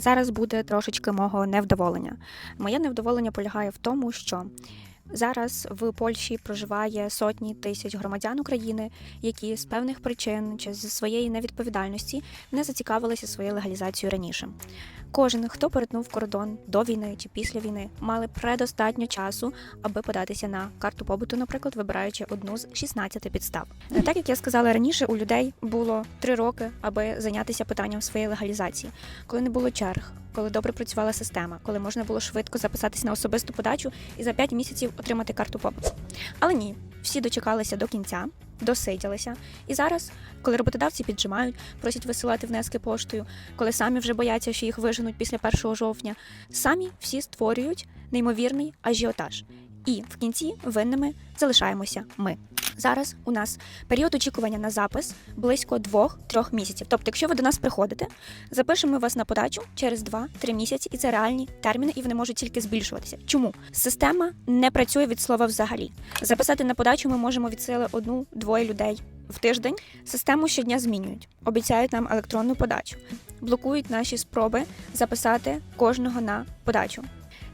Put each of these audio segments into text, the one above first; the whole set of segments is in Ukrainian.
Зараз буде трошечки мого невдоволення. Моє невдоволення полягає в тому, що зараз в Польщі проживає сотні тисяч громадян України, які з певних причин чи з своєї невідповідальності не зацікавилися своєю легалізацією раніше. Кожен, хто перетнув кордон до війни чи після війни, мали предостатньо часу, аби податися на карту побуту, наприклад, вибираючи одну з 16 підстав. Так як я сказала раніше, у людей було три роки, аби зайнятися питанням своєї легалізації, коли не було черг, коли добре працювала система, коли можна було швидко записатися на особисту подачу і за 5 місяців отримати карту побуту. Але ні, всі дочекалися до кінця, досиділися. І зараз, коли роботодавці піджимають, просять висилати внески поштою, коли самі вже бояться, що їх виженуть після 1 жовтня, самі всі створюють неймовірний ажіотаж. І в кінці винними залишаємося ми. Зараз у нас період очікування на запис близько 2-3 місяців. Тобто, якщо ви до нас приходите, запишемо вас на подачу через 2-3 місяці, і це реальні терміни, і вони можуть тільки збільшуватися. Чому система не працює від слова взагалі? Записати на подачу ми можемо від сили одну-двоє людей в тиждень. Систему щодня змінюють, обіцяють нам електронну подачу, блокують наші спроби записати кожного на подачу.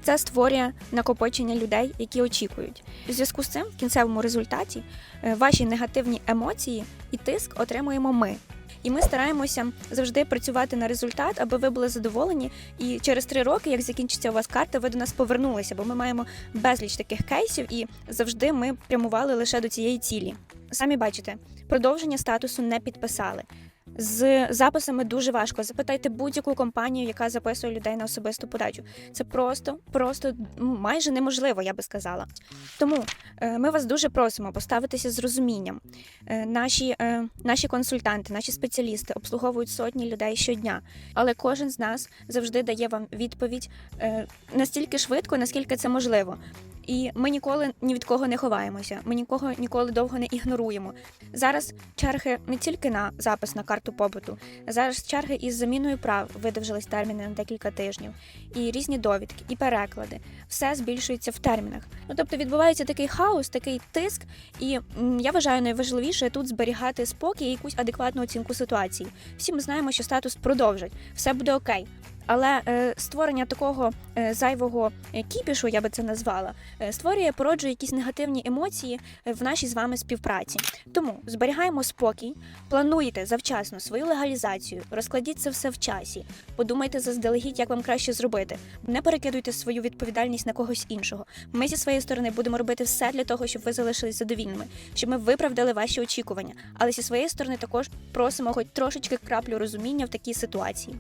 Це створює накопичення людей, які очікують. У зв'язку з цим в кінцевому результаті е, ваші негативні емоції і тиск отримуємо ми. І ми стараємося завжди працювати на результат, аби ви були задоволені. І через три роки, як закінчиться у вас карта, ви до нас повернулися, бо ми маємо безліч таких кейсів, і завжди ми прямували лише до цієї цілі. Самі бачите, продовження статусу не підписали. З записами дуже важко. Запитайте будь-яку компанію, яка записує людей на особисту подачу. Це просто, просто майже неможливо, я би сказала. Тому е, ми вас дуже просимо поставитися з розумінням. Е, наші, е, наші консультанти, наші спеціалісти обслуговують сотні людей щодня, але кожен з нас завжди дає вам відповідь настільки швидко, наскільки це можливо. І ми ніколи ні від кого не ховаємося. Ми нікого ніколи довго не ігноруємо. Зараз черги не тільки на запис на карту побуту, зараз черги із заміною прав видовжились терміни на декілька тижнів, і різні довідки, і переклади. Все збільшується в термінах. Ну тобто відбувається такий хаос, такий тиск, і я вважаю найважливіше тут зберігати спокій і якусь адекватну оцінку ситуації. Всі ми знаємо, що статус продовжать, все буде окей. Але е, створення такого е, зайвого е, кіпішу, я би це назвала, створює, породжує якісь негативні емоції в нашій з вами співпраці. Тому зберігаємо спокій, плануйте завчасно свою легалізацію, розкладіть це все в часі, подумайте заздалегідь, як вам краще зробити. Не перекидуйте свою відповідальність на когось іншого. Ми зі своєї сторони будемо робити все для того, щоб ви залишились задовільними, щоб ми виправдали ваші очікування. Але зі своєї сторони також просимо хоч трошечки краплю розуміння в такій ситуації.